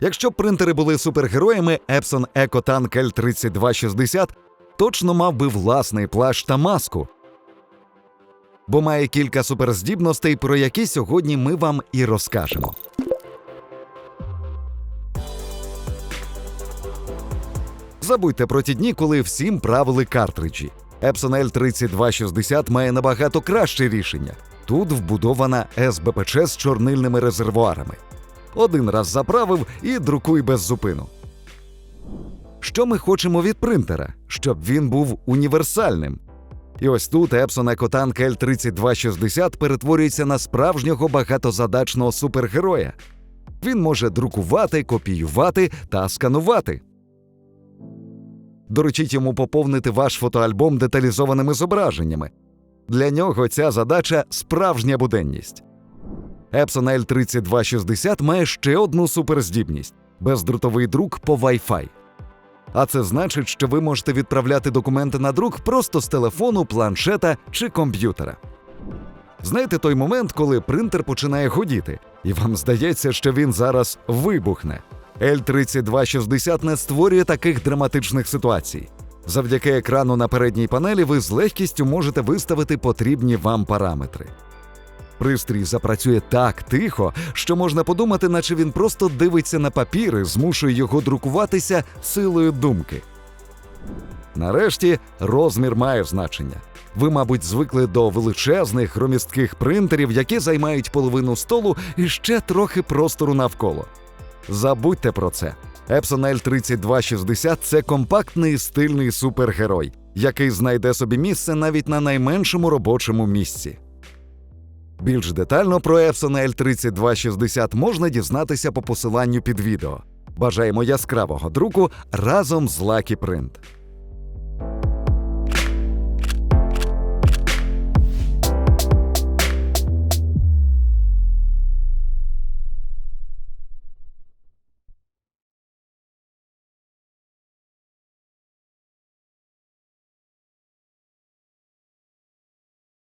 Якщо б принтери були супергероями, Epson EcoTank L3260 точно мав би власний плащ та маску. Бо має кілька суперздібностей, про які сьогодні ми вам і розкажемо. Забудьте про ті дні, коли всім правили картриджі. Epson L3260 має набагато краще рішення. Тут вбудована СБПЧ з чорнильними резервуарами. Один раз заправив і друкуй без зупину. Що ми хочемо від принтера? Щоб він був універсальним. І ось тут Epson EcoTank L3260 перетворюється на справжнього багатозадачного супергероя. Він може друкувати, копіювати та сканувати. Доручіть йому поповнити ваш фотоальбом деталізованими зображеннями. Для нього ця задача справжня буденність. Epson L3260 має ще одну суперздібність бездротовий друк по Wi-Fi. А це значить, що ви можете відправляти документи на друк просто з телефону, планшета чи комп'ютера. Знаєте той момент, коли принтер починає гудіти, і вам здається, що він зараз вибухне. L3260 не створює таких драматичних ситуацій. Завдяки екрану на передній панелі ви з легкістю можете виставити потрібні вам параметри. Пристрій запрацює так тихо, що можна подумати, наче він просто дивиться на папір і змушує його друкуватися силою думки. Нарешті розмір має значення. Ви, мабуть, звикли до величезних громістких принтерів, які займають половину столу і ще трохи простору навколо. Забудьте про це. Epson L3260 – це компактний стильний супергерой, який знайде собі місце навіть на найменшому робочому місці. Більш детально про Epson L3260 можна дізнатися по посиланню під відео. Бажаємо яскравого друку разом з Lucky Print.